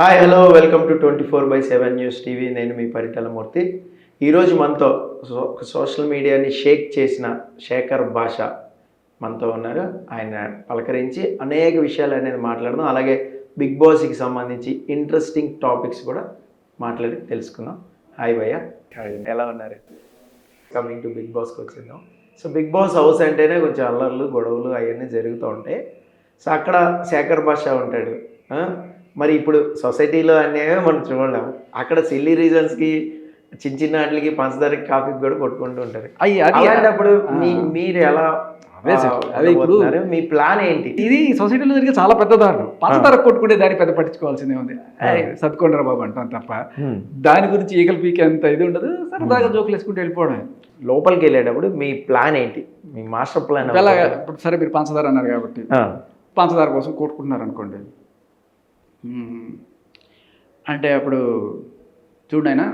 Hi hello welcome to twenty four by seven news TV నేను మీ పరిటలమూర్తి ఈరోజు మనతో సో సోషల్ మీడియాని షేక్ చేసిన శేఖర్ భాష మనతో ఉన్నారు. ఆయన పలకరించి అనేక విషయాలు అనేది మాట్లాడదాం. అలాగే బిగ్ బాస్కి సంబంధించి ఇంట్రెస్టింగ్ టాపిక్స్ కూడా మాట్లాడి తెలుసుకుందాం. హాయ్ భయ్య. ఎలా ఉన్నారు? కమింగ్ టు బిగ్ బాస్కి వచ్చిందాం సో బిగ్ బాస్ హౌస్ అంటేనే కొంచెం అల్లర్లు గొడవలు అవన్నీ జరుగుతూ ఉంటాయి. సో అక్కడ శేఖర్ భాష ఉంటాడు? మరి ఇప్పుడు సొసైటీలో అనేవి మనం చూడలేం అక్కడ సిల్లీ రీజన్స్కి చిన్న చిన్న వాటికి పంచదారకి కాఫీకి కూడా కొట్టుకుంటూ ఉంటారు. అయ్యి అది అలాంటప్పుడు మీ మీరు ఎలా అదే ఇప్పుడు-? మీ ప్లాన్ ఏంటి? ఇది సొసైటీలో జరిగే చాలా పెద్ద దారుణం. పంచదార కొట్టుకునే దాన్ని పెద్ద పట్టించుకోవాల్సిందే ఉంది. ఏయ్, సత్తుకోండిరా బాబు అంటాం తప్ప. దాని గురించి ఈగలు పీకే అంత ఇది ఉండదు. సరదాగా జోకులు వేసుకుంటూ వెళ్ళిపోవడం లోపలికి వెళ్ళేటప్పుడు మీ ప్లాన్ ఏంటి? మీ మాస్టర్ ప్లాన్ ఎలా ఇప్పుడు సరే మీరు పంచదార అన్నారు కాబట్టి. పంచదార కోసం కొట్టుకుంటున్నారు అనుకోండి. అంటే అప్పుడు చూడైనా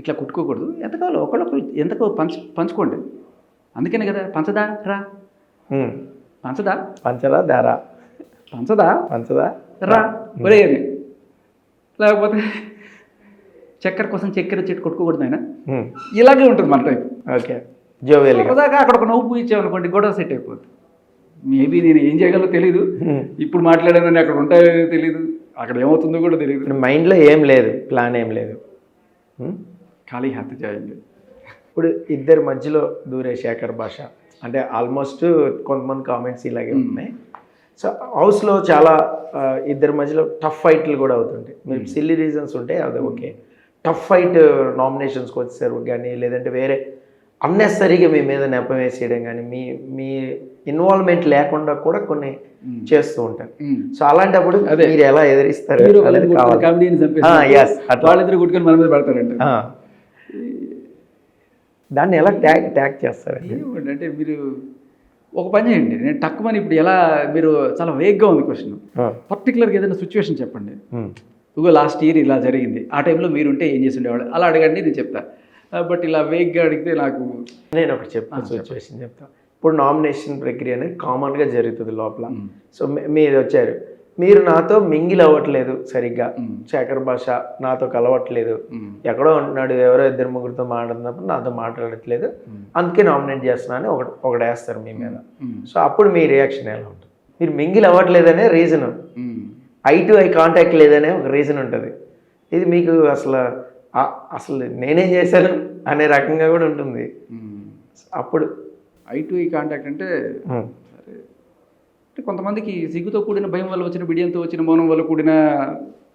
ఇట్లా కుట్టుకోకూడదు. ఎంత కావాలో ఒకళ్ళొకరు ఎంతకో పంచు పంచుకోండి. అందుకనే కదా పంచదా రా? పంచదా? పంచదా దారా? పంచదా? పంచదా? రా. ఒరే లేకపోతే చక్కెర కోసం చక్కెర చెట్టు కొట్టుకోకూడదు ఆయన ఇలాగే ఉంటుంది మన టైప్. ఓకే. సరదాగా అక్కడ ఒక నవ్వు ఇచ్చామనుకోండి గొడవ సెట్ అయిపోతుంది మేబీ నేను ఏం చేయగలనో తెలీదు. ఇప్పుడు మాట్లాడానని అక్కడ ఉంటాయో తెలీదు. అక్కడ ఏమవుతుందో కూడా తెలియదు మైండ్లో ఏం లేదు ప్లాన్ ఏం లేదు? ఖాళీ హత్య చేయండి ఇప్పుడు ఇద్దరి మధ్యలో దూరే శేఖర్ భాష. అంటే ఆల్మోస్ట్ కొంతమంది కామెంట్స్ ఇలాగే ఉన్నాయి. సో హౌస్లో చాలా ఇద్దరి మధ్యలో టఫ్ ఫైట్లు కూడా అవుతుంటాయి. మీరు సిల్లీ రీజన్స్ ఉంటే అది ఓకే. టఫ్ ఫైట్ నామినేషన్స్కి వచ్చేసరికి కానీ లేదంటే వేరే అన్నెసరీగా మీ మీద నెపం వేసేయడం కానీ మీ మీ ఇన్వాల్వ్మెంట్ లేకుండా కూడా కొన్ని చేస్తూ ఉంటారు. సో అలాంటప్పుడు. మీరు ఎలా ఎదిరిస్తారు? మన మీద పడతారంట. దాన్ని ఎలా ట్యాగ్ ట్యాగ్ చేస్తారు అంటే మీరు ఒక పని చేయండి. నేను తక్కువని ఇప్పుడు ఎలా మీరు చాలా వేగ్గా ఉంది క్వశ్చన్ పర్టికులర్గా ఏదైనా సిచ్యువేషన్ చెప్పండి. ఇగో లాస్ట్ ఇయర్ ఇలా జరిగింది. ఆ టైంలో మీరుంటే ఏం చేసి ఉండేవాళ్ళు? అలా అడగండి నేను చెప్తా. బట్ ఇలా వేగ్గా అడిగితే నాకు నేను ఒకటి చెప్తాను సిచ్యువేషన్ చెప్తా. ఇప్పుడు నామినేషన్ ప్రక్రియ అనేది కామన్గా జరుగుతుంది లోపల. సో మీ- మీరు వచ్చారు. మీరు నాతో మింగిల్ అవ్వట్లేదు సరిగ్గా. శేఖర్ భాష నాతో కలవట్లేదు. ఎక్కడో ఉంటున్నాడు ఎవరో ఇద్దరు ముగ్గురితో మాట్లాడుతున్నప్పుడు నాతో మాట్లాడట్లేదు. అందుకే నామినేట్ చేస్తున్నాను ఒకటి ఒకటి వేస్తారు మీ మీద. సో అప్పుడు మీ రియాక్షన్ ఎలా ఉంటుంది? మీరు mingle అవ్వట్లేదనే reason eye to eye contact లేదనే ఒక రీజన్ ఉంటుంది. ఇది మీకు అసలు అసలు నేనేం చేశాను అనే రకంగా కూడా ఉంటుంది. అప్పుడు ఐ టు ఈ కాంటాక్ట్ అంటే సరే. అంటే కొంతమందికి సిగ్గుతో కూడిన భయం వల్ల వచ్చిన బిడియంతో వచ్చిన మౌనం వల్ల కూడిన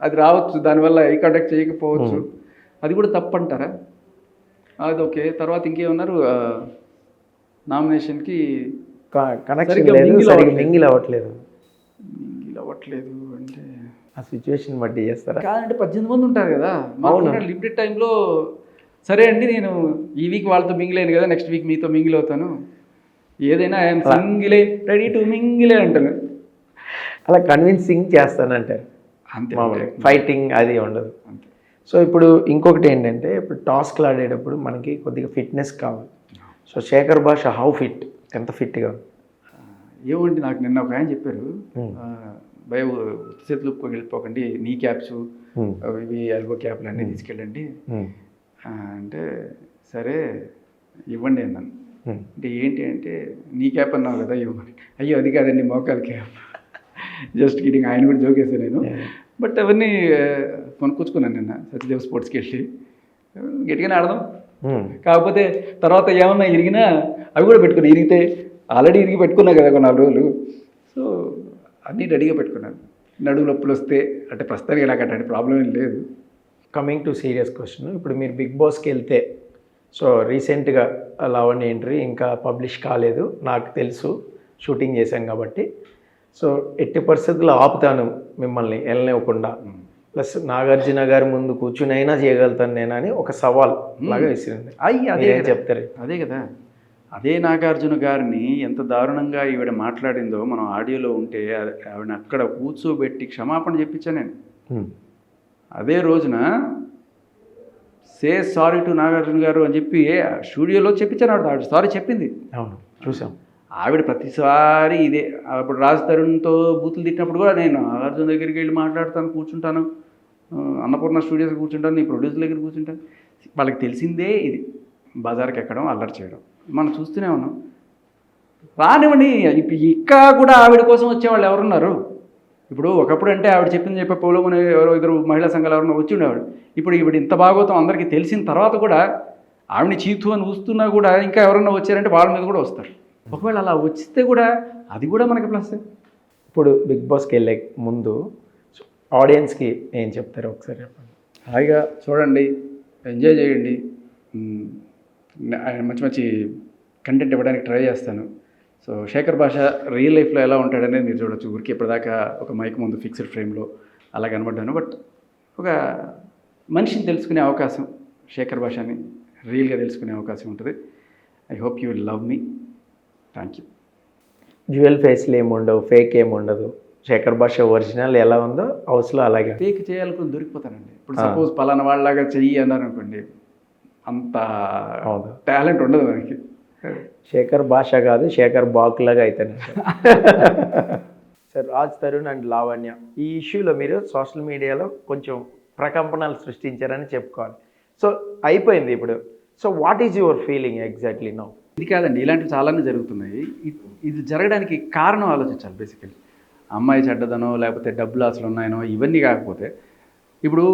అది రావచ్చు. దానివల్ల ఐ కాంటాక్ట్ చేయకపోవచ్చు. అది కూడా తప్పు అంటారా అది ఓకే. తర్వాత ఇంకేమన్నారు? నామినేషన్కి కనెక్షన్ లేదు. మింగిల్ అవ్వట్లేదు. మింగిల్ అవ్వట్లేదు అంటే ఆ సిచ్యువేషన్ బట్టి చేస్తారా? కాదంటే పద్దెనిమిది మంది ఉంటారు కదా. మాకు లిమిటెడ్ టైంలో సరే అండి నేను ఈ వీక్ వాళ్ళతో మింగిలేను కదా నెక్స్ట్ వీక్ మీతో మింగిల్ అవుతాను. ఏదైనా ఐఎమ్ సింగిలే రెడీ టు మింగిలే అంటాను అలా కన్విన్సింగ్ చేస్తానంటారు. అంతే ఫైటింగ్ అది ఉండదు. అంతే. సో ఇప్పుడు ఇంకొకటి ఏంటంటే ఇప్పుడు టాస్క్లు ఆడేటప్పుడు మనకి కొద్దిగా ఫిట్నెస్ కావాలి. సో శేఖర్ భాష హౌ ఫిట్ ఎంత ఫిట్గా ఏమండి నాకు నిన్న ఒక ఆయన చెప్పారు. Hmm. భయ చేతులు వెళ్ళిపోకండి నీ క్యాప్స్. ఇవి ఎల్బో క్యాప్లు అన్నీ తీసుకెళ్ళండి. అంటే సరే ఇవ్వండి అన్నాను. అంటే ఏంటి అంటే నీ క్యాప్ అన్నావు కదా ఇవ్వమని. అయ్యో అది కాదండి మోకాల్ క్యాప్ జస్ట్ కిడింగ్ ఆయన కూడా జోకేసాను నేను. బట్ అవన్నీ కొనుక్కొచ్చుకున్నాను నిన్న సత్యదేవ్ స్పోర్ట్స్కి వెళ్ళి. గట్టిగానే ఆడదాం. కాకపోతే తర్వాత ఏమన్నా ఇరిగినా అవి కూడా పెట్టుకున్నా ఇరిగితే ఆల్రెడీ ఇరిగి పెట్టుకున్నా కదా ఒక నాలుగు రోజులు అన్నీ రెడీగా పెట్టుకున్నాను. నడుము నొప్పులు వస్తే అంటే ప్రస్తుతానికి నాకు అటువంటి ప్రాబ్లం ఏం లేదు. కమింగ్ టు సీరియస్ క్వశ్చన్ ఇప్పుడు మీరు బిగ్ బాస్కి వెళ్తే సో రీసెంట్గా లవణ్ ఎంట్రీ ఇంకా పబ్లిష్ కాలేదు నాకు తెలుసు షూటింగ్ చేశాం కాబట్టి. సో ఎట్టి పరిస్థితుల్లో ఆపుతాను మిమ్మల్ని వెళ్ళనివ్వకుండా. ప్లస్ నాగార్జున గారి ముందు కూర్చుని అయినా చేయగలుగుతాను నేను అని ఒక సవాల్ లాగా విసిరింది అయ్యి అదే. చెప్తారు? అదే కదా. అదే నాగార్జున గారిని ఎంత దారుణంగా ఈవిడ మాట్లాడిందో మనం ఆడియోలో ఉంటే ఆవిడ అక్కడ కూర్చోబెట్టి క్షమాపణ చెప్పించాను నేను. అదే రోజున సే సారీ టు నాగార్జున గారు అని చెప్పి స్టూడియోలో చెప్పించాను ఆవిడ ఆవిడ సారీ చెప్పింది. అవును చూసాం. ఆవిడ ప్రతిసారి ఇదే అప్పుడు రాజ్ తరుణ్తో బూతులు తిట్టినప్పుడు కూడా నేను నాగార్జున దగ్గరికి వెళ్ళి మాట్లాడతాను కూర్చుంటాను. అన్నపూర్ణ స్టూడియోస్ కూర్చుంటాను నీ ప్రొడ్యూసర్ దగ్గర కూర్చుంటాను. వాళ్ళకి తెలిసిందే ఇది. బజార్కి ఎక్కడం అల్లరి చేయడం. మనం చూస్తూనే ఉన్నాం. రానివ్వండి ఇప్పుడు ఇంకా కూడా ఆవిడ కోసం వచ్చేవాళ్ళు ఎవరున్నారు? ఇప్పుడు ఒకప్పుడు అంటే ఆవిడ చెప్పింది చెప్పే పోలోమని ఎవరో ఇద్దరు మహిళా సంఘాలు ఎవరన్నా వచ్చి ఉండేవాడు ఇప్పుడు ఈవిడ ఇంత భాగవతం అందరికీ తెలిసిన తర్వాత కూడా ఆవిడని చీతు అని ఊస్తున్నా కూడా ఇంకా ఎవరన్నా వచ్చారంటే వాళ్ళ మీద కూడా వస్తారు. ఒకవేళ అలా వచ్చితే కూడా అది కూడా మనకి ప్లస్ ఇప్పుడు బిగ్ బాస్కి వెళ్ళే ముందు ఆడియన్స్కి ఏం చెప్తారు ఒకసారి చెప్పండి. హాయిగా చూడండి ఎంజాయ్ చేయండి. ఆయన మంచి మంచి కంటెంట్ ఇవ్వడానికి ట్రై చేస్తాను. సో శేఖర్ భాష రియల్ లైఫ్లో ఎలా ఉంటాడనేది మీరు చూడొచ్చు. ఊరికి ఇప్పటిదాకా ఒక మైక్ ముందు ఫిక్స్డ్ ఫ్రేమ్లో అలా కనబడ్డాను. బట్ ఒక మనిషిని తెలుసుకునే అవకాశం శేఖర్ భాషని రియల్గా తెలుసుకునే అవకాశం ఉంటుంది. I hope you will love me thank you jewel ఫేస్లు ఏమి ఉండవు ఫేక్ ఏమి ఉండదు శేఖర్ భాష ఒరిజినల్ ఎలా ఉందో హౌస్లో అలాగే. ఫేక్ చేయాలనుకుని దొరికిపోతానండి. ఇప్పుడు. సపోజ్ పలానా వాళ్ళలాగా చెయ్యి అన్నారు అనుకోండి అంత. టాలెంట్ ఉండదు మనకి. శేఖర్ భాష కాదు శేఖర్ బాక్ లాగా అయితేనే. సార్ రాజ్ తరుణ్ అండ్ లావణ్య ఈ ఇష్యూలో మీరు సోషల్ మీడియాలో కొంచెం ప్రకంపనలు సృష్టించారని చెప్పుకోవాలి. సో అయిపోయింది ఇప్పుడు. So what is your feeling exactly no ఇది కాదండి ఇలాంటివి చాలానే జరుగుతున్నాయి. ఇది జరగడానికి కారణం ఆలోచించాలి బేసికలీ అమ్మాయి చెడ్డదనో లేకపోతే డబ్బులు అసలు ఉన్నాయనో ఇవన్నీ కాకపోతే. ఇప్పుడు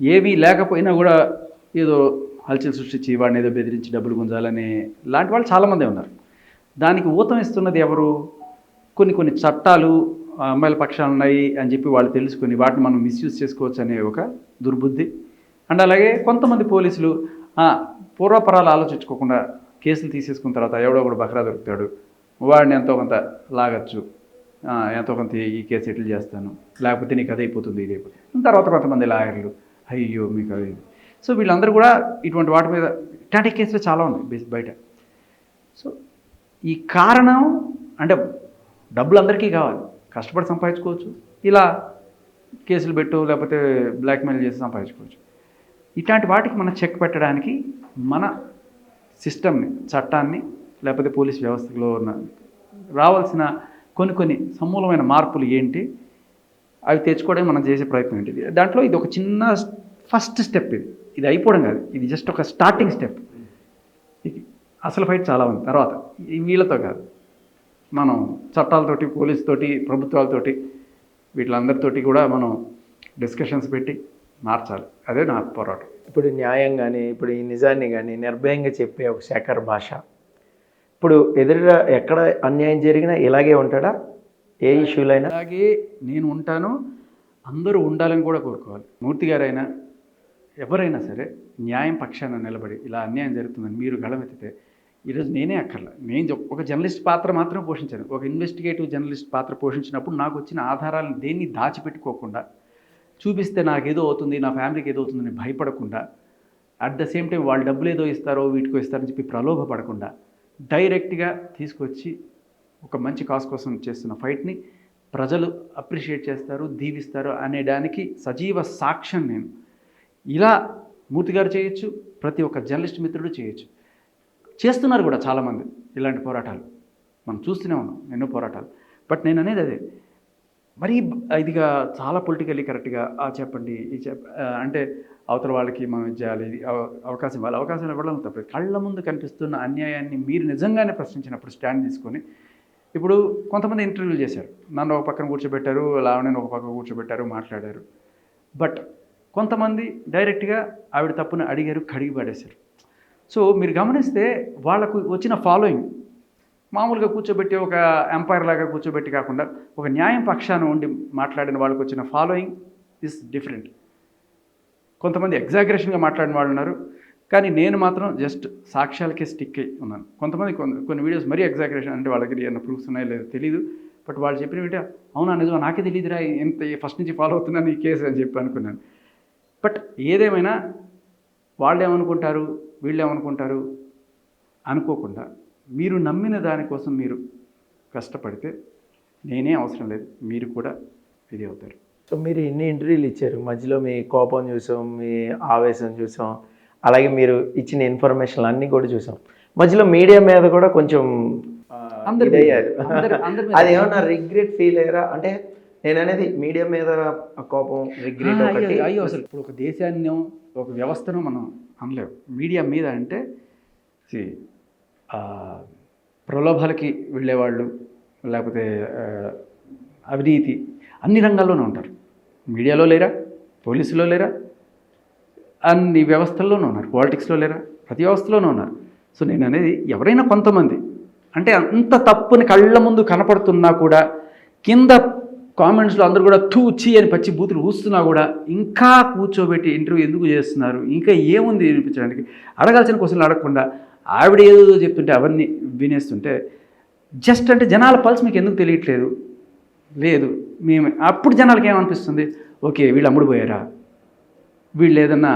ఏవి లేకపోయినా కూడా ఏదో హల్చల్ సృష్టించి వాడిని ఏదో బెదిరించి డబ్బులు గుంజాలని లాంటి వాళ్ళు చాలామంది ఉన్నారు. దానికి ఊతం ఇస్తున్నది ఎవరు? కొన్ని కొన్ని చట్టాలు అమ్మాయిల పక్షాలు ఉన్నాయి అని చెప్పి వాళ్ళు తెలుసుకొని వాటిని మనం మిస్యూజ్ చేసుకోవచ్చు అనే ఒక దుర్బుద్ధి. అండ్ అలాగే కొంతమంది పోలీసులు పూర్వపరాలు ఆలోచించుకోకుండా కేసులు తీసేసుకున్న తర్వాత ఎవడో ఒకడు బక్రా దొరుకుతాడు వాడిని ఎంతో కొంత లాగచ్చు ఎంతో కొంత ఈ కేసు సెటిల్ చేస్తాను లేకపోతే నీకు అది అయిపోతుంది తర్వాత కొంతమంది లాయర్లు అయ్యో మీకు అది సో వీళ్ళందరూ కూడా ఇటువంటి వాటి మీద ఇట్లాంటి కేసులు చాలా ఉన్నాయి బయట. సో ఈ కారణం అంటే డబ్బులు అందరికీ కావాలి. కష్టపడి సంపాదించుకోవచ్చు. ఇలా కేసులు పెట్టు లేకపోతే బ్లాక్మెయిల్ చేసి సంపాదించుకోవచ్చు. ఇట్లాంటి వాటికి మనం చెక్ పెట్టడానికి మన సిస్టమ్ని చట్టాన్ని లేకపోతే పోలీస్ వ్యవస్థలో ఉన్న రావాల్సిన కొన్ని కొన్ని సమూలమైన మార్పులు ఏంటి అవి తెచ్చుకోవడానికి మనం చేసే ప్రయత్నం ఏంటి. దాంట్లో ఇది ఒక చిన్న ఫస్ట్ స్టెప్ ఇది. ఇది అయిపోవడం కాదు. ఇది జస్ట్ ఒక స్టార్టింగ్ స్టెప్ అసలు ఫైట్ చాలా ఉంది. తర్వాత వీళ్ళతో కాదు. మనం చట్టాలతోటి పోలీస్ తోటి ప్రభుత్వాలతోటి వీటిలందరితోటి కూడా మనం డిస్కషన్స్ పెట్టి మార్చాలి. అదే నా పోరాటం. ఇప్పుడు న్యాయం కానీ ఇప్పుడు ఈ నిజాన్ని కానీ నిర్భయంగా చెప్పే ఒక శేఖర్ భాష. ఇప్పుడు ఎదురుగా ఎక్కడ అన్యాయం జరిగినా ఇలాగే ఉంటాడా? ఏ ఇష్యూలైనా అలాగే నేను ఉంటాను. అందరూ ఉండాలని కూడా కోరుకోవాలి. మూర్తి గారైనా ఎవరైనా సరే న్యాయం పక్షాన నిలబడి ఇలా అన్యాయం జరుగుతుందని మీరు గళమెత్తితే ఈరోజు నేనే అక్కర్లా. నేను ఒక జర్నలిస్ట్ పాత్ర మాత్రమే పోషించాను. ఒక ఇన్వెస్టిగేటివ్ జర్నలిస్ట్ పాత్ర పోషించినప్పుడు నాకు వచ్చిన ఆధారాలను దేన్ని దాచిపెట్టుకోకుండా చూపిస్తే నాకేదో అవుతుంది నా ఫ్యామిలీకి ఏదో అవుతుందని భయపడకుండా అట్ ద సేమ్ టైం వాళ్ళు డబ్బులు ఏదో ఇస్తారో వీటికో ఇస్తారని చెప్పి ప్రలోభపడకుండా డైరెక్ట్గా తీసుకొచ్చి ఒక మంచి కాస్ కోసం చేస్తున్న ఫైట్ని ప్రజలు అప్రిషియేట్ చేస్తారు దీవిస్తారు అనేదానికి సజీవ సాక్ష్యం నేను ఇలా మూర్తి గారు చేయొచ్చు ప్రతి ఒక్క జర్నలిస్ట్ మిత్రుడు చేయొచ్చు. చేస్తున్నారు కూడా చాలామంది ఇలాంటి పోరాటాలు. మనం చూస్తూనే ఉన్నాం ఎన్నో పోరాటాలు. బట్ నేను అనేది అదే. మరీ ఇదిగా చాలా పొలిటికల్లీ కరెక్ట్గా ఆ చెప్పండి ఈ చెప్ అంటే అవతల వాళ్ళకి మనం ఇది చేయాలి అవకాశం ఇవ్వాలి అవకాశం ఇవ్వడం తప్పదు కళ్ళ ముందు కనిపిస్తున్న అన్యాయాన్ని మీరు నిజంగానే ప్రశ్నించినప్పుడు స్టాండ్ తీసుకొని ఇప్పుడు కొంతమంది ఇంటర్వ్యూలు చేశారు. నన్ను ఒక పక్కన కూర్చోబెట్టారు లావణ్యను ఒక పక్కన కూర్చోబెట్టారు మాట్లాడారు. బట్ కొంతమంది డైరెక్ట్గా ఆవిడ తప్పుని అడిగారు కడిగి పడేశారు. సో మీరు గమనిస్తే వాళ్ళకు వచ్చిన ఫాలోయింగ్ మామూలుగా కూర్చోబెట్టి ఒక ఎంపైర్ లాగా కూర్చోబెట్టి కాకుండా ఒక న్యాయం పక్షాన ఉండి మాట్లాడిన వాళ్ళకి వచ్చిన ఫాలోయింగ్ ఇస్ డిఫరెంట్ కొంతమంది ఎగ్జాగరేషన్గా మాట్లాడిన వాళ్ళు ఉన్నారు. కానీ నేను మాత్రం జస్ట్ సాక్ష్యాలకే స్టిక్ అయి ఉన్నాను. కొంతమంది కొన్ని కొన్ని వీడియోస్ మరీ ఎగ్జాగరేషన్ అంటే వాళ్ళ దగ్గర ఏమైనా ప్రూఫ్స్ ఉన్నాయో లేదో తెలియదు బట్ వాళ్ళు చెప్పిన వింటే అవునా నిజమా? నాకే తెలియదురా ఎంత ఫస్ట్ నుంచి ఫాలో అవుతున్నాను ఈ కేసు అని చెప్పి అనుకున్నాను. బట్ ఏదేమైనా వాళ్ళు ఏమనుకుంటారు వీళ్ళు ఏమనుకుంటారు అనుకోకుండా మీరు నమ్మిన దానికోసం మీరు కష్టపడితే నేనే అవసరం లేదు మీరు కూడా ఇది అవుతారు. సో మీరు ఇన్ని ఇంటర్వ్యూలు ఇచ్చారు. మధ్యలో మీ కోపం చూసాం మీ ఆవేశం చూసాం అలాగే మీరు ఇచ్చిన ఇన్ఫర్మేషన్ అన్నీ కూడా చూసాం. మధ్యలో మీడియా మీద కూడా కొంచెం. అది ఏమన్నా రిగ్రెట్ ఫీల్ అయ్యారా? అంటే నేను అనేది మీడియా మీద కోపం రిగ్రెట్ ఒకటి. అయ్యో అసలు ఇప్పుడు ఒక దేశాన్ని ఒక వ్యవస్థను మనం అనలేము. మీడియా మీద అంటే ప్రలోభాలకి వెళ్ళేవాళ్ళు లేకపోతే అవినీతి అన్ని రంగాల్లోనూ ఉంటారు. మీడియాలో లేరా? పోలీసులో లేరా? అన్ని వ్యవస్థల్లోనూ ఉన్నారు. పాలిటిక్స్లో లేరా? ప్రతి వ్యవస్థలోనూ ఉన్నారు. సో నేను అనేది ఎవరైనా కొంతమంది అంటే అంత తప్పుని కళ్ళ ముందు కనపడుతున్నా కూడా కింద కామెంట్స్లో అందరూ కూడా తూ చీ అని పచ్చి బూతులు ఊస్తున్నా కూడా ఇంకా కూర్చోబెట్టి ఇంటర్వ్యూ ఎందుకు చేస్తున్నారు? ఇంకా ఏముంది వినిపించడానికి? అడగాల్సిన క్వశ్చన్లు అడగకుండా ఆవిడ ఏదో చెప్తుంటే అవన్నీ వినేస్తుంటే జస్ట్ అంటే జనాల పల్స్ మీకు ఎందుకు తెలియట్లేదు? లేదు మేము అప్పుడు జనాలకి ఏమనిపిస్తుంది? ఓకే వీళ్ళు అమ్ముడుపోయారా? వీళ్ళు ఏదన్నా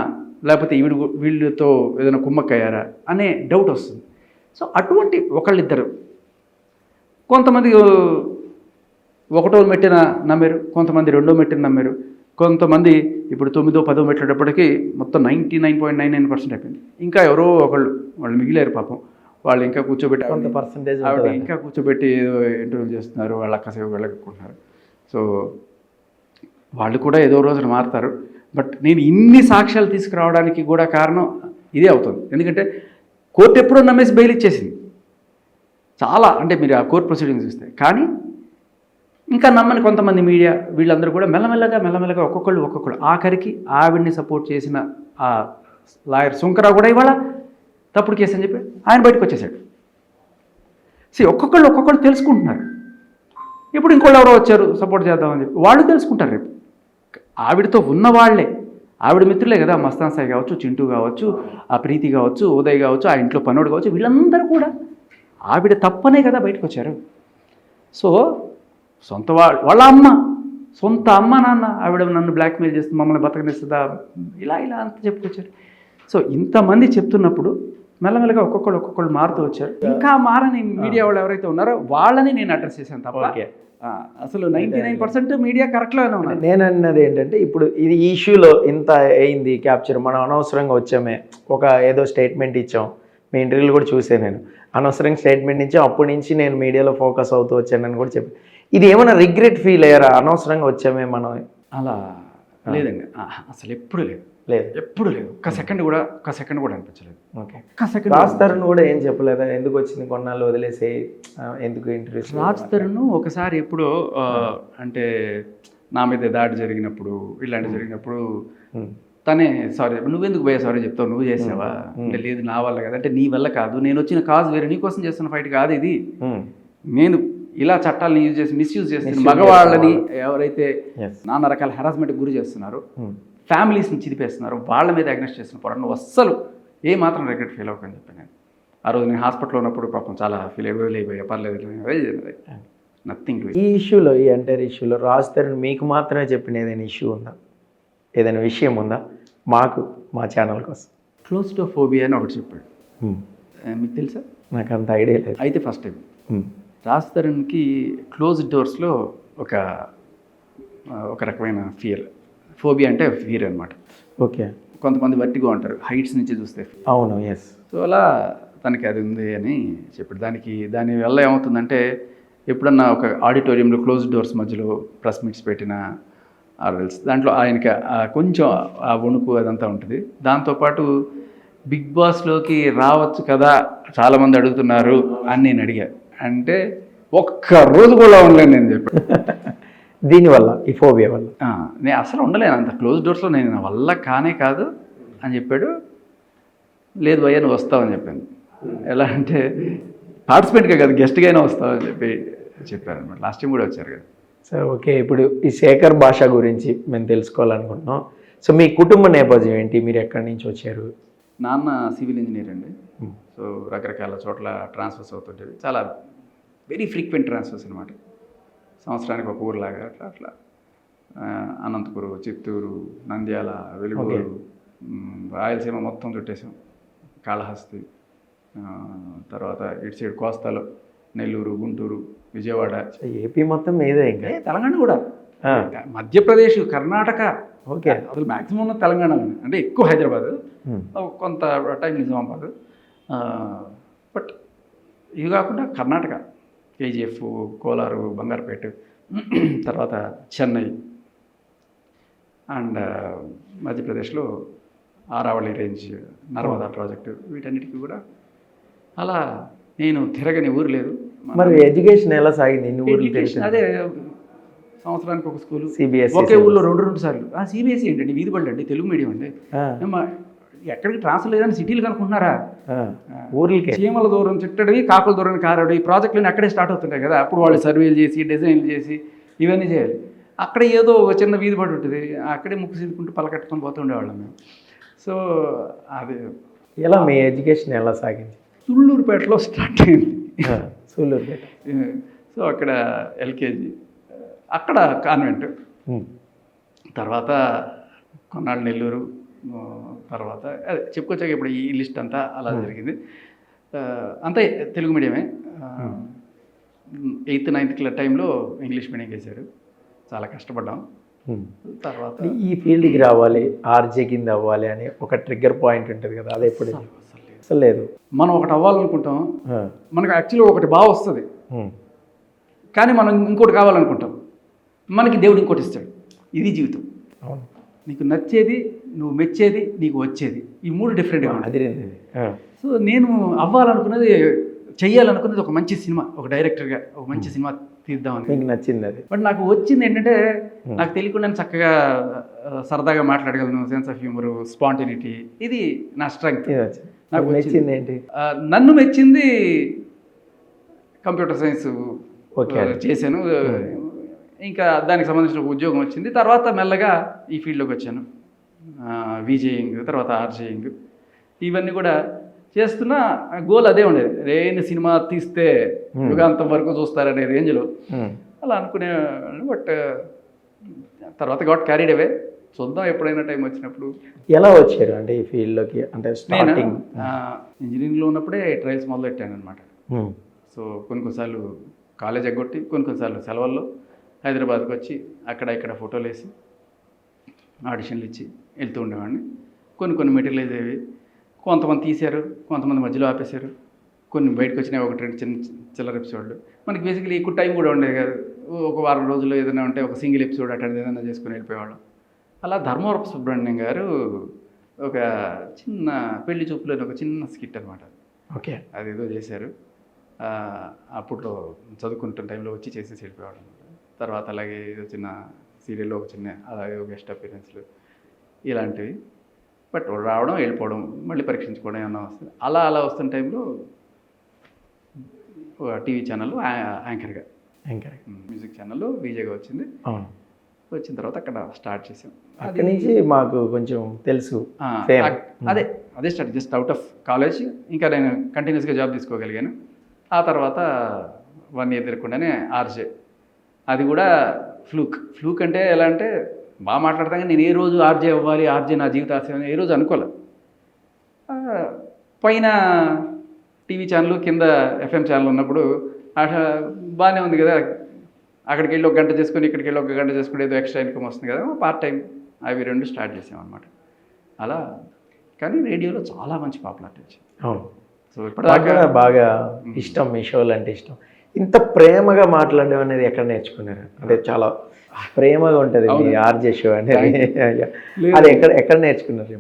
లేకపోతే వీడు వీళ్ళతో ఏదైనా కుమ్మక్కయ్యారా? అనే డౌట్ వస్తుంది. సో అటువంటి ఒకళ్ళిద్దరు కొంతమంది ఒకటో మెట్టిన నమ్మారు కొంతమంది రెండో మెట్టిన నమ్మారు కొంతమంది ఇప్పుడు తొమ్మిదో పదో మెట్లేటప్పటికి మొత్తం ninety nine point nine nine percent అయిపోయింది. ఇంకా ఎవరో ఒకళ్ళు వాళ్ళు మిగిలారు పాపం. వాళ్ళు ఇంకా కూర్చోబెట్టి కొంత పర్సంటేజ్ ఆవిడ ఇంకా కూర్చోబెట్టి ఏదో ఇంటర్వ్యూ చేస్తున్నారు వాళ్ళు అక్కసేపు వెళ్ళకుంటున్నారు సో వాళ్ళు కూడా ఏదో రోజున మారుతారు. బట్ నేను ఇన్ని సాక్ష్యాలు తీసుకురావడానికి కూడా కారణం ఇదే అవుతుంది. ఎందుకంటే కోర్టు ఎప్పుడో నమ్మేసి బెయిల్ ఇచ్చేసింది. చాలా అంటే మీరు ఆ కోర్ట్ ప్రొసీడింగ్స్ చూస్తే. కానీ ఇంకా నమ్మని కొంతమంది మీడియా వీళ్ళందరూ కూడా మెల్లమెల్లగా మెల్లమెల్లగా ఒక్కొక్కళ్ళు ఒక్కొక్కళ్ళు. ఆఖరికి ఆవిడ్ని సపోర్ట్ చేసిన ఆ లాయర్ శంకరావు కూడా ఇవాళ తప్పుడు కేసు అని చెప్పి ఆయన బయటకు వచ్చేసాడు. సి ఒక్కొక్కళ్ళు ఒక్కొక్కళ్ళు తెలుసుకుంటున్నారు. ఇప్పుడు ఇంకోళ్ళు ఎవరో వచ్చారు సపోర్ట్ చేద్దామని చెప్పి. వాళ్ళు తెలుసుకుంటారు రేపు. ఆవిడతో ఉన్న వాళ్ళే. ఆవిడ మిత్రులే కదా మస్తాన్ సాయి కావచ్చు చింటూ కావచ్చు ఆ ప్రీతి కావచ్చు ఉదయ్ కావచ్చు ఆ ఇంట్లో పనోడు కావచ్చు వీళ్ళందరూ కూడా ఆవిడ తప్పనే కదా బయటకు వచ్చారు. సో సొంత వాళ్ళ అమ్మ సొంత అమ్మ నాన్న ఆవిడ నన్ను బ్లాక్మెయిల్ చేస్తుంది మమ్మల్ని బతకనిస్తుందా? ఇలా ఇలా అంత చెప్పుకొచ్చారు. సో ఇంతమంది చెప్తున్నప్పుడు మెల్లమెల్లగా ఒక్కొక్కళ్ళు ఒక్కొక్కళ్ళు మారుతూ వచ్చారు. ఇంకా మారని మీడియా వాళ్ళు ఎవరైతే ఉన్నారో వాళ్ళని నేను అడ్రస్ చేశాను తప్ప అసలు నైంటీ నైన్ పర్సెంట్ మీడియా కరెక్ట్లోనే ఉన్నారు. నేను అన్నది ఏంటంటే ఇప్పుడు ఇది ఇష్యూలో ఇంత అయింది క్యాప్చర్ మనం అనవసరంగా వచ్చామే. ఒక ఏదో స్టేట్మెంట్ ఇచ్చాం. మీ ఇంటర్వ్యూలు కూడా చూసే నేను. అనవసరంగా స్టేట్మెంట్ ఇచ్చాం. అప్పటి నుంచి నేను మీడియాలో ఫోకస్ అవుతూ వచ్చానని కూడా చెప్పి ఇది ఏమైనా రిగ్రెట్ ఫీల్ అయ్యారా? అనవసరంగా వచ్చామే మనం. అలా లేదండి. అసలు ఎప్పుడు లేదు. లేదు. ఎప్పుడు లేదు. ఒక్క సెకండ్ కూడా ఒక్క సెకండ్ కూడా అనిపించలేదు. ఓకే. ఒక్క సెకండ్ రాజ్ తరుణ్ కూడా ఏం చెప్పలేదా? ఎందుకు వచ్చింది కొన్నాళ్ళు వదిలేసి ఎందుకు ఇంటర్వ్యూస్ రాజ్ తరుణ్ ఒకసారి ఎప్పుడో అంటే నా మీద దాడి జరిగినప్పుడు ఇలాంటి జరిగినప్పుడు తనే సారీ నువ్వెందుకు పోయా సారీ చెప్తావు? నువ్వు చేసావా? అంటే లేదు నా వల్ల కదా. అంటే నీ వల్ల కాదు. నేను వచ్చిన కాజ్ వేరే నీ కోసం చేస్తున్న ఫైట్ కాదు ఇది. నేను ఇలా చట్టాలను యూజ్ చేసి మిస్యూజ్ చేస్తున్న Misuse మగవాళ్ళని ఎవరైతే నానా రకాల హెరాస్మెంట్ గురి చేస్తున్నారో ఫ్యామిలీస్ని చిదిపేస్తున్నారు వాళ్ళ మీద అగ్నెస్ట్ చేస్తున్న పోరాటం నువ్వు అస్సలు ఏ మాత్రం రిగ్రెట్ ఫీల్ అవ్వకని చెప్పాను నేను. ఆ రోజు నేను హాస్పిటల్లో ఉన్నప్పుడు పాపం చాలా ఫీల్ అయిపోయి పర్లేదు నథింగ్ టు ఈ ఇష్యూలో ఈ ఎంటైర్ ఇష్యూలో రాజ్ తరుణ్ మీకు మాత్రమే చెప్పిన ఏదైనా ఇష్యూ ఉందా? ఏదైనా విషయం ఉందా? మాకు మా ఛానల్ కోసం. క్లోస్టోఫోబియా అని ఒకటి చెప్పాడు. ఆ, మీకు తెలుసా? నాకు అంత ఐడియా లేదు. అయితే ఫస్ట్ టైం రాజ్ తరుణ్కి క్లోజ్ డోర్స్లో ఒక ఒక రకమైన ఫియర్ ఫోబియా అంటే ఫియర్ అనమాట ఓకే. కొంతమంది వర్టిగో అంటారు హైట్స్ నుంచి చూస్తే అవును ఎస్ సో అలా తనకి అది ఉంది అని చెప్పాడు. దానికి దాని వల్ల ఏమవుతుందంటే ఎప్పుడన్నా ఒక ఆడిటోరియంలో క్లోజ్ డోర్స్ మధ్యలో ప్రెస్ మీట్స్ పెట్టిన ఆర్వెల్స్ దాంట్లో ఆయనకి కొంచెం ఆ వణుకు అదంతా ఉంటుంది. దాంతోపాటు బిగ్ బాస్లోకి రావచ్చు కదా చాలామంది అడుగుతున్నారు అని నేను అడిగా. అంటే ఒక్క రోజు కూడా ఉండలేను నేను చెప్పాను దీనివల్ల ఈ ఫోబియా వల్ల. నేను అసలు ఉండలేను. అంత క్లోజ్ డోర్స్లో నేను నా వల్ల కానే కాదు అని చెప్పాడు. లేదు భయ్యా నువ్వు వస్తావు అని చెప్పాను. ఎలా అంటే పార్టిసిపెంట్గా కాదు గెస్ట్గా అయినా వస్తావు అని చెప్పి చెప్పారు అనమాట లాస్ట్ టైం కూడా వచ్చారు కదా. సరే ఓకే ఇప్పుడు ఈ శేఖర్ భాష గురించి మేము తెలుసుకోవాలనుకుంటున్నాం. సో మీ కుటుంబ నేపథ్యం ఏంటి? మీరు ఎక్కడి నుంచి వచ్చారు? నాన్న సివిల్ ఇంజనీర్ అండి. సో రకరకాల చోట్ల ట్రాన్స్ఫర్స్ అవుతుంటేవి చాలా వెరీ ఫ్రీక్వెంట్ ట్రాన్స్ఫర్స్ అనమాట సంవత్సరానికి ఒక ఊరులాగా అట్లా అట్లా. అనంతపురం చిత్తూరు నంద్యాల వెలుగూరు రాయలసీమ మొత్తం చుట్టేసాం. కాళహస్తి తర్వాత ఇటు సైడ్ కోస్తాలో నెల్లూరు గుంటూరు విజయవాడ. ఏపీ మొత్తం మీదే ఇంకా? తెలంగాణ కూడా. మధ్యప్రదేశ్ కర్ణాటక. ఓకే. అసలు మ్యాక్సిమం ఉన్న తెలంగాణలోనే అంటే ఎక్కువ హైదరాబాద్. కొంత టైం నిజామాబాద్. బట్ ఇవి కాకుండా కర్ణాటక. కేజీఎఫ్ కోలారు బంగారుపేట తర్వాత చెన్నై అండ్ మధ్యప్రదేశ్లో ఆరావళి రేంజ్ నర్మదా ప్రాజెక్టు వీటన్నిటికీ కూడా. అలా నేను తిరగని ఊరు లేదు. మరి ఎడ్యుకేషన్ ఎలా సాగింది? ఎడ్యుకేషన్ అదే సంవత్సరానికి ఒక స్కూలు. సిబిఎస్ఈ ఒకే ఊళ్ళో రెండు రెండు సార్లు. సిబిఎస్ఈ ఏంటండి వీధి బళ్ళు అండి తెలుగు మీడియం అండి. ఎక్కడికి ట్రాన్స్ఫర్ లేదని సిటీలు కనుకుంటున్నారా ఊర్లకే. చీమల దూరం చిట్టడివి కాకుల దూరం కారడు ఈ ప్రాజెక్టులు అక్కడే స్టార్ట్ అవుతుంటాయి కదా. అప్పుడు వాళ్ళు సర్వేలు చేసి డిజైన్లు చేసి ఇవన్నీ చేయాలి. అక్కడ ఏదో ఒక చిన్న వీధి పడి ఉంటుంది. అక్కడే ముక్కు సిదుకుంటూ పలకట్టుకొని పోతుండేవాళ్ళం మేము. సో అది ఎలా మీ ఎడ్యుకేషన్ ఎలా సాగింది? సుళ్ళూరుపేటలో స్టార్ట్ అయింది. సూళ్ళూరుపేట సో అక్కడ ఎల్కేజీ అక్కడ కాన్వెంట్. తర్వాత కొన్నాళ్ళు నెల్లూరు తర్వాత అదే చెప్పుకొచ్చాక ఇప్పుడు ఈ లిస్ట్ అంతా అలా జరిగింది. అంతా తెలుగు మీడియమే. ఎయిత్ నైన్త్ క్లాస్ టైంలో ఇంగ్లీష్ మీడియం వేశారు చాలా కష్టపడ్డాం. తర్వాత ఈ ఫీల్డ్కి రావాలి ఆర్జే కింద అవ్వాలి అని ఒక ట్రిగ్గర్ పాయింట్ ఉంటుంది కదా అది ఎప్పుడు? అసలు లేదు. మనం ఒకటి అవ్వాలనుకుంటాం. మనకు యాక్చువల్గా ఒకటి బాగా వస్తుంది. కానీ మనం ఇంకోటి కావాలనుకుంటాం. మనకి దేవుడు ఇంకోటి ఇస్తాడు. ఇది జీవితం. అవును. నీకు నచ్చేది నువ్వు మెచ్చేది నీకు వచ్చేది. ఈ మూడు డిఫరెంట్గా. సో నేను అవ్వాలనుకున్నది చెయ్యాలనుకున్నది ఒక మంచి సినిమా ఒక డైరెక్టర్గా ఒక మంచి సినిమా తీద్దామని. మీకు నచ్చింది అది. బట్ నాకు వచ్చింది ఏంటంటే నాకు తెలియకుండా చక్కగా సరదాగా మాట్లాడగలను. సెన్స్ ఆఫ్ హ్యూమర్ స్పాంటినిటీ ఇది నా స్ట్రెంగ్త్ నాకు మీకు నచ్చింది ఏంటి? నన్ను మెచ్చింది కంప్యూటర్ సైన్స్ ఓకే. చేశాను. ఇంకా దానికి సంబంధించిన ఒక ఉద్యోగం వచ్చింది. తర్వాత మెల్లగా ఈ ఫీల్డ్లోకి వచ్చాను. విజయింగ్ తర్వాత ఆర్జేయింగ్ ఇవన్నీ కూడా చేస్తున్న గోల్ అదే ఉండేది. రేని సినిమా తీస్తే యుగాంతం వరకు చూస్తారనే రేంజ్లో ఉమ్. అలా అనుకునేవాళ్ళు బట్ తర్వాత గాట్ క్యారీడ్ అవే చూద్దాం ఎప్పుడైనా టైం వచ్చినప్పుడు. ఎలా వచ్చారు? అంటే ఈ ఫీల్డ్లోకి అంటే స్టార్టింగ్ ఇంజనీరింగ్లో ఉన్నప్పుడే ట్రయల్స్ మొదలు పెట్టాను అనమాట సో కొన్ని కొన్నిసార్లు కాలేజ్ ఎగ్గొట్టి కొన్ని కొన్నిసార్లు సెలవుల్లో హైదరాబాద్కి వచ్చి అక్కడ ఇక్కడ ఫోటోలు వేసి ఆడిషన్లు ఇచ్చి వెళ్తూ ఉండేవాడిని. కొన్ని కొన్ని మెటీరియల్ అయ్యేవి కొంతమంది తీశారు కొంతమంది మధ్యలో ఆపేశారు. కొన్ని బయటకు వచ్చినాయి ఒకటి రెండు చిన్న చిల్లర ఎపిసోడ్లు. మనకి బేసికలీ ఎక్కువ టైం కూడా ఉండేది కాదు. ఒక వారం రోజుల్లో ఏదైనా ఉంటే ఒక సింగిల్ ఎపిసోడ్ అట్లాంటిది ఏదైనా చేసుకుని వెళ్ళిపోయేవాళ్ళం. అలా ధర్మవరపు సుబ్రహ్మణ్యం గారు ఒక చిన్న పెళ్ళి చూపులోని ఒక చిన్న స్కిట్ అనమాట ఓకే. అదేదో చేశారు. ఆ, అప్పట్లో చదువుకుంటున్న టైంలో వచ్చి చేసేసి వెళ్ళిపోయాడు తర్వాత అలాగే ఏదో చిన్న సీరియల్లో ఒక చిన్న అలాగే ఒక గెస్ట్ అపీరెన్స్లు ఇలాంటివి. బట్ రావడం వెళ్ళిపోవడం మళ్ళీ పరీక్షించుకోవడం ఏమన్నా వస్తుంది. అలా అలా వస్తున్న టైంలో టీవీ ఛానల్లో యాంకర్గా. ఇంకా మ్యూజిక్ ఛానల్లో విజయ్గా వచ్చింది. అవును. వచ్చిన తర్వాత అక్కడ స్టార్ట్ చేసాం అక్కడి నుంచి మాకు కొంచెం తెలుసు అదే అదే start just out of college. ఇంకా నేను కంటిన్యూస్గా జాబ్ తీసుకోగలిగాను. ఆ తర్వాత వన్ ఇయర్ తిరగకుండానే ఆర్జే. అది కూడా ఫ్లూక్. ఫ్లూక్ అంటే ఎలా అంటే బాగా మాట్లాడతాం కానీ నేను ఏ రోజు ఆర్జే అవ్వాలి ఆర్జే నా జీవిత ఆశయం ఏ రోజు అనుకోలే. ఆ, పైన టీవీ ఛానల్ కింద ఎఫ్ఎం ఛానల్ ఉన్నప్పుడు బాగానే ఉంది కదా. అక్కడికి వెళ్ళి ఒక గంట చేసుకొని ఇక్కడికి వెళ్ళి ఒక గంట చేసుకుని ఏదో ఎక్స్ట్రా ఇన్కమ్ వస్తుంది కదా. పార్ట్ టైం అవి రెండు స్టార్ట్ చేసామన్నమాట అలా. కానీ రేడియోలో చాలా మంచి పాపులారిటీ వచ్చింది. సో కూడా బాగా ఇష్టం మీ షోలు అంటే ఇష్టం. ఇంత ప్రేమగా మాట్లాడడం అనేది ఎక్కడ నేర్చుకున్నారు అంటే చాలా ప్రేమగా ఉంటుంది మీ. ఆర్జే షో అనేది. అది ఎక్కడ ఎక్కడ నేర్చుకున్నారు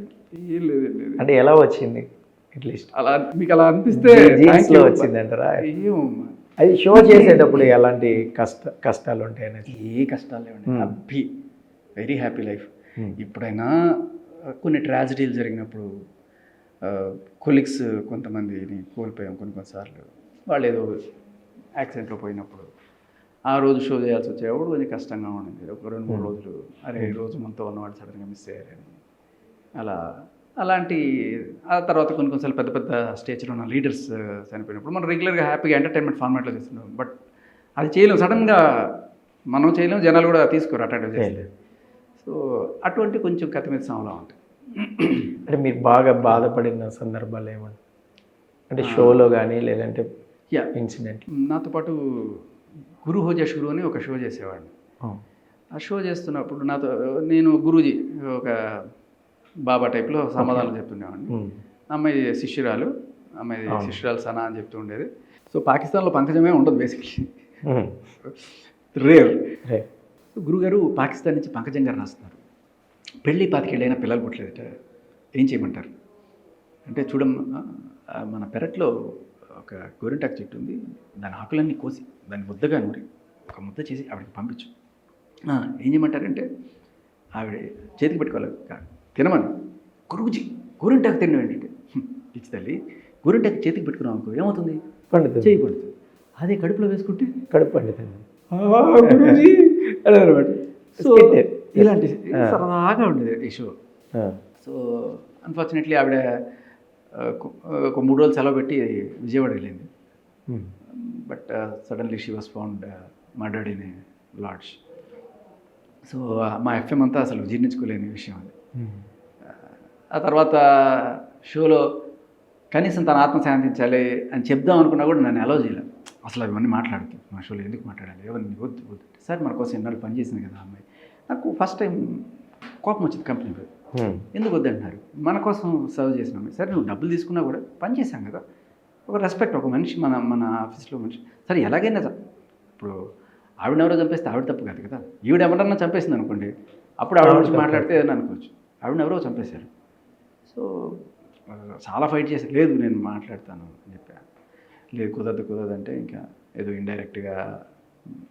అంటే ఎలా వచ్చింది అట్లీస్ట్ అలా మీకు అలా అనిపిస్తే. వచ్చింది అంటారా. అది షో చేసేటప్పుడు ఎలాంటి కష్ట కష్టాలు ఉంటాయి అనేది ఏ కష్టాలు లేవండి. Happy very happy life. ఇప్పుడైనా కొన్ని ట్రాజడీలు జరిగినప్పుడు కొలిగ్స్ కొంతమందిని కోల్పోయాం కొన్ని కొన్నిసార్లు వాళ్ళు ఏదో యాక్సిడెంట్లో పోయినప్పుడు. ఆ రోజు షో చేయాల్సి వచ్చేటప్పుడు కొంచెం కష్టంగా ఉండింది. ఒక రెండు మూడు రోజులు. అరే ఈ రోజు మనతో ఉన్నవాడు సడన్గా మిస్ అయ్యారని అలా అలాంటి ఆ తర్వాత కొన్ని కొన్నిసార్లు పెద్ద పెద్ద స్టేజ్లో ఉన్న లీడర్స్ చనిపోయినప్పుడు మనం రెగ్యులర్గా హ్యాపీగా ఎంటర్టైన్మెంట్ ఫార్మాట్లో చేస్తున్నాం బట్ అది చేయలేం. సడన్గా మనం చేయలేం జనాలు కూడా తీసుకోరు చేస్తే చేయలేరు. సో అటువంటి కొంచెం కథ మీద సాంలో ఉంటాయి అంటే మీరు బాగా బాధపడిన సందర్భాలు ఏమన్నా? అంటే షోలో కానీ లేదంటే యా ఇన్సిడెంట్ నాతో పాటు గురు హోజా షురు అని ఒక షో చేసేవాడిని. ఆ. షో చేస్తున్నప్పుడు నాతో నేను గురూజీ ఒక బాబా టైప్లో సమాధానం చెప్తుండేవాడిని. అమ్మాయి శిష్యురాలు అమ్మాయి. శిష్యురాలు సనా అని చెప్తూ ఉండేది సో పాకిస్తాన్లో పంకజమే ఉండదు బేసిక్లీ. రేర్ రే. గురుగారు పాకిస్తాన్ నుంచి పంకజం గారు రాస్తున్నారు. పెళ్ళి పాతికేళ్ళైనా పిల్లలు పుట్టలేదట. ఏం చేయమంటారు? అంటే చూడమ్మా మన పెరట్లో ఒక గోరింటాకు చెట్టు ఉంది. దాని ఆకులన్నీ కోసి దాన్ని ముద్దగా నూరి ఒక ముద్ద చేసి ఆవిడకి పంపించు. ఏం చేయమంటారంటే ఆవిడ చేతికి పెట్టుకోవాలి. తినమని. గురువుజీ గోరింటాకు తినడం ఏంటంటే "హ్మ్, పిచ్చి తల్లి గోరింటాకు చేతికి పెట్టుకున్నాం అనుకో ఏమవుతుంది? పండుతుంది. చేయకూడదు అదే కడుపులో వేసుకుంటే? కడుపు పండుతుంది. గురూజీ. అనమాట సో. ఇలాంటి. సరదాగా ఉండేది ఈ షో. సో అన్ఫార్చునేట్లీ ఆవిడ ఒక మూడు రోజులు సెలవు పెట్టి విజయవాడ వెళ్ళింది. But suddenly she was found murdered in lodge. So మా ఎఫ్ఎం అంతా అసలు జీర్ణించుకోలేని విషయం అది. ఆ తర్వాత షోలో కనీసం తన ఆత్మ శాంతించాలి అని చెప్దాం అనుకున్నా కూడా నన్ను అలౌ చేయలేదు. అసలు అవన్నీ మాట్లాడుతుంది మా షోలో ఎందుకు మాట్లాడాలి? ఎవరిని వద్దు వద్దు. సార్ మన కోసం ఎన్నాళ్ళు పనిచేసింది కదా అమ్మాయి. నాకు ఫస్ట్ టైం కోపం వచ్చింది కంపెనీ. ఎందుకు వద్దంటున్నారు? మన కోసం సర్వ్ చేసిన. సరే నువ్వు డబ్బులు తీసుకున్నా కూడా పని చేశాం కదా. ఒక రెస్పెక్ట్ ఒక మనిషి మన మన ఆఫీస్లో మనిషి. సరే ఎలాగైనా ఇప్పుడు ఆవిడెవరో చంపేస్తే ఆవిడ తప్పు కాదు కదా. ఈవిడ ఎవరన్నా చంపేసింది అనుకోండి అప్పుడు ఆవిడ గురించి మాట్లాడితే ఏదైనా అనుకోవచ్చు. ఆవిడెవరో చంపేశారు. సో చాలా ఫైట్ చేసి లేదు నేను మాట్లాడతాను అని చెప్పా. లేదు కుదరదు కుదరదు అంటే ఇంకా ఏదో ఇండైరెక్ట్గా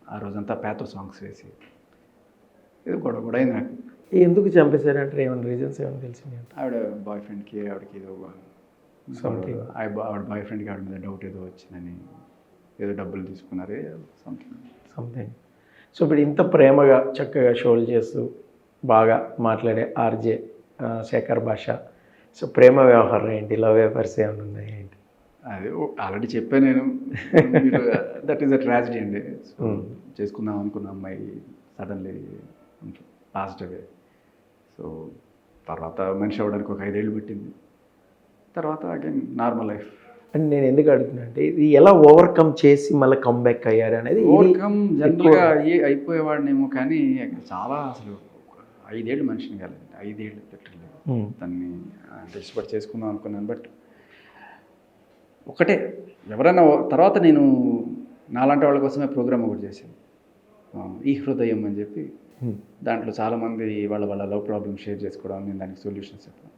ఆ రోజంతా పేతో సాంగ్స్ వేసి ఏదో గొడవ కూడా అయింది నాకు. ఎందుకు చంపేశారంటే ఏమైనా రీజన్స్ ఏమైనా తెలిసింది? ఆవిడ బాయ్ ఫ్రెండ్కి ఆవిడకి ఏదో Something. ఆవిడ బాయ్ ఫ్రెండ్కి ఆవిడ మీద డౌట్ ఏదో వచ్చిందని ఏదో డబ్బులు తీసుకున్నారు సంథింగ్ సంథింగ్ సో ఇప్పుడు ఇంత ప్రేమగా చక్కగా షోలు చేస్తూ బాగా మాట్లాడే ఆర్జే శేఖర్ భాష. సో ప్రేమ వ్యవహారం ఏంటి? లవ్ అఫేర్స్ ఏమైనా ఉన్నాయి ఏంటి? అది ఆల్రెడీ చెప్పాను నేను. దట్ ఈస్ అ ట్రాజడీ అండి. So Hmm. చేసుకుందాం అనుకున్న అమ్మాయి సడన్లీ పాజిటివ్ అవే సో తర్వాత మనిషి అవ్వడానికి ఒక ఐదేళ్ళు పెట్టింది. తర్వాత అగైన్ నార్మల్ లైఫ్ అండ్ నేను ఎందుకు అడుగుతున్నా అంటే ఇది ఎలా ఓవర్కమ్ చేసి మళ్ళీ కమ్బ్యాక్ అయ్యారు అనేది ఓవర్కమ్ జనరల్గా అయ్యి అయిపోయేవాడినేమో కానీ చాలా అసలు ఐదేళ్ళు మనిషిని కాలేదు. ఐదేళ్ళు పెట్టలేదు ఉమ్, దాన్ని ఇష్టపడి చేసుకుందాం అనుకున్నాను. బట్ ఒకటే ఎవరైనా తర్వాత నేను నాలాంటి వాళ్ళ కోసమే ప్రోగ్రామ్ ఒకటి చేశాను. ఈ హృదయం అని చెప్పి Hmm. దాంట్లో చాలామంది వాళ్ళ వాళ్ళ లవ్ ప్రాబ్లమ్ షేర్ చేసుకోవడం నేను దానికి సొల్యూషన్స్ చెప్పడం.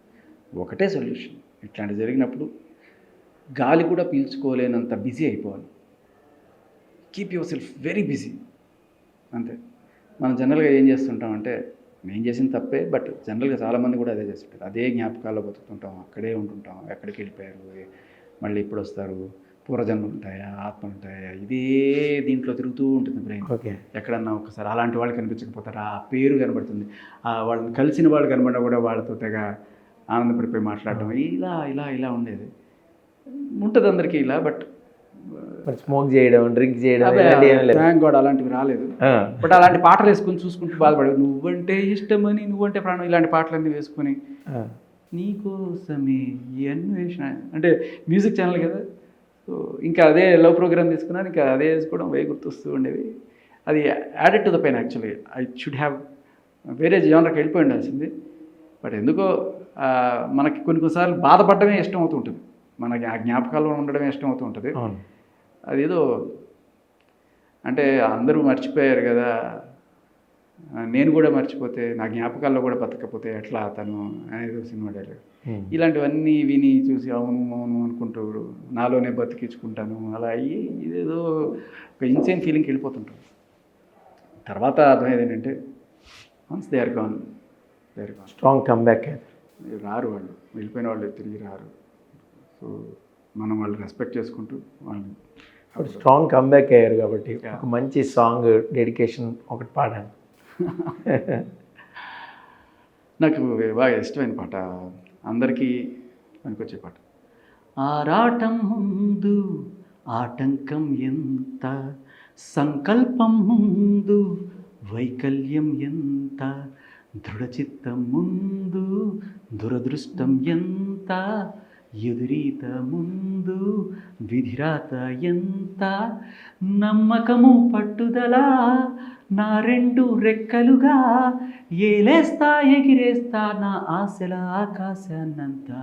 ఒకటే సొల్యూషన్ ఇట్లాంటి జరిగినప్పుడు గాలి కూడా పీల్చుకోలేనంత బిజీ అయిపోవాలి. Keep yourself very busy అంతే. మనం జనరల్గా ఏం చేస్తుంటాం అంటే నేను చేసిన తప్పే బట్ జనరల్గా చాలామంది కూడా అదే చేస్తుంటారు. అదే జ్ఞాపకాల్లో బతుకుతుంటాం. అక్కడే ఉంటుంటాం. ఎక్కడికి వెళ్ళిపోయారు? మళ్ళీ ఎప్పుడు వస్తారు? పూర్వజన్మలు ఉంటాయా ఆత్మలు ఉంటాయా ఇదే దీంట్లో తిరుగుతూ ఉంటుంది బ్రెయిన్. ఓకే. ఎక్కడన్నా ఒకసారి అలాంటి వాళ్ళు కనిపించకపోతారు? ఆ పేరు కనబడుతుంది. ఆ వాళ్ళని కలిసిన వాళ్ళు కనబడినా కూడా వాళ్ళతో తెగ ఆనందపడిపోయి మాట్లాడటం ఇలా ఇలా ఇలా ఉండేది. ఉంటుంది అందరికీ ఇలా బట్ స్మోక్ చేయడం డ్రింక్ చేయడం థ్యాంక్ గాడ్ అలాంటివి రాలేదు. బట్ అలాంటి పాటలు వేసుకొని చూసుకుంటూ బాధపడేది నువ్వంటే ఇష్టమని నువ్వంటే ప్రాణం ఇలాంటి పాటలన్నీ వేసుకొని. నీకోసమే ఈ అన్వేషణ అంటే మ్యూజిక్ ఛానల్ కదా? సో ఇంకా అదే లవ్ ప్రోగ్రామ్ తీసుకున్నాను ఇంకా అదే వేసుకోవడం వే గుర్తొస్తూ ఉండేవి అది added to the pain actually I should have వేరే జానర్కి వెళ్ళిపోయి ఉండాల్సింది. బట్ ఎందుకో మనకి కొన్ని కొన్నిసార్లు బాధపడడమే ఇష్టం అవుతూ ఉంటుంది. మనకి ఆ జ్ఞాపకాల్లో ఉండడమే ఇష్టం అవుతూ ఉంటుంది. అదేదో అంటే అందరూ మర్చిపోయారు కదా నేను కూడా మర్చిపోతే నా జ్ఞాపకాల్లో కూడా బతకపోతే ఎట్లా తను అనేది సినిమా డైలాగ్ ఇలాంటివన్నీ విని చూసి అవును అవును అనుకుంటూ నాలోనే బతికించుకుంటాను అలా అయ్యి ఇదేదో ఒక ఇన్సేన్ ఫీలింగ్కి వెళ్ళిపోతుంటాం తర్వాత అర్థమయ్యేది ఏంటంటే once they are gone they are gone strong comeback రారు వాళ్ళు వెళ్ళిపోయిన వాళ్ళు తిరిగి రారు. సో మనం వాళ్ళు రెస్పెక్ట్ చేసుకుంటూ వాళ్ళని ఇప్పుడు స్ట్రాంగ్ కమ్బ్యాక్ అయ్యారు కాబట్టి ఒక మంచి సాంగ్ డెడికేషన్ ఒకటి పాడాను నాకు బాగా ఇష్టమైన పాట. అందరికీ పనికొచ్చే పాట. ఆరాటం ముందు ఆటంకం ఎంత? సంకల్పం ముందు వైకల్యం ఎంత? దృఢచిత్తం ముందు దురదృష్టం ఎంత? ఎదురీత ముందు విధిరాత ఎంత? నమ్మకము పట్టుదల నా రెండు రెక్కలుగా ఏలేస్తా ఎగిరేస్తా నా ఆశల ఆకాశాన్నంతా.